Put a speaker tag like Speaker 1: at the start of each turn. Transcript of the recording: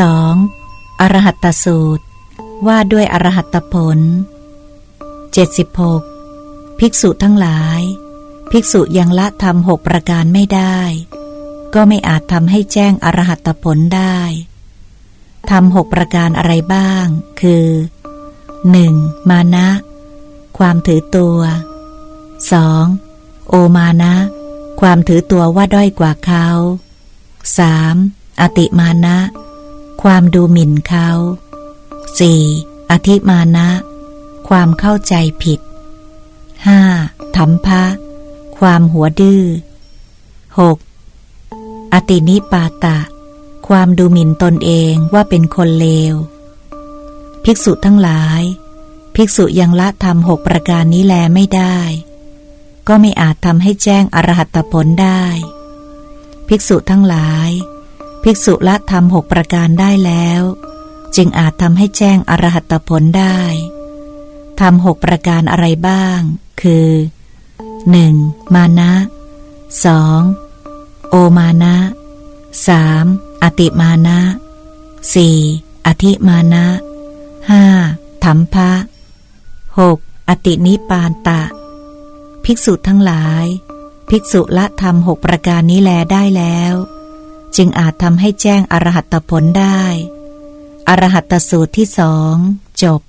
Speaker 1: 2. อรหัตตสูตร ว่าด้วยอรหัตผล 76. ภิกษุทั้งหลาย ภิกษุยังละทำหกประการไม่ได้ ก็ไม่อาจทำให้แจ้งอรหัตผลได้ทำหกประการอะไรบ้าง คือ 1. มานะ ความถือตัว 2. โอมานะ ความถือตัวว่าด้อยกว่าเขา 3. อติมานะ ความดูหมิ่นเขา 4. อธิมานะ ความเข้าใจผิด 5. ถัมภะความหัวดื้อ 6. อตินิปาตะ ความดูหมิ่นตนเองว่าเป็นคนเลว ภิกษุทั้งหลาย ภิกษุยังละทำหกประการนี้แลไม่ได้ ก็ไม่อาจทำให้แจ้งอรหัตผลได้ ภิกษุทั้งหลาย ภิกษุละทำหกประการได้แล้ว จึงอาจทำให้แจ้งอรหัตผลได้ทำหกประการอะไรบ้าง คือ 1. มานะ 2. โอมานะ 3. อติมานะ 4. อธิมานะ 5. ถัมภะ 6. อตินิปานตะ ภิกษุทั้งหลาย ภิกษุละทำหกประการนี้แลได้แล้ว จึงอาจทำให้แจ้งอรหัตผลได้ อรหัตสูตรที่สองจบ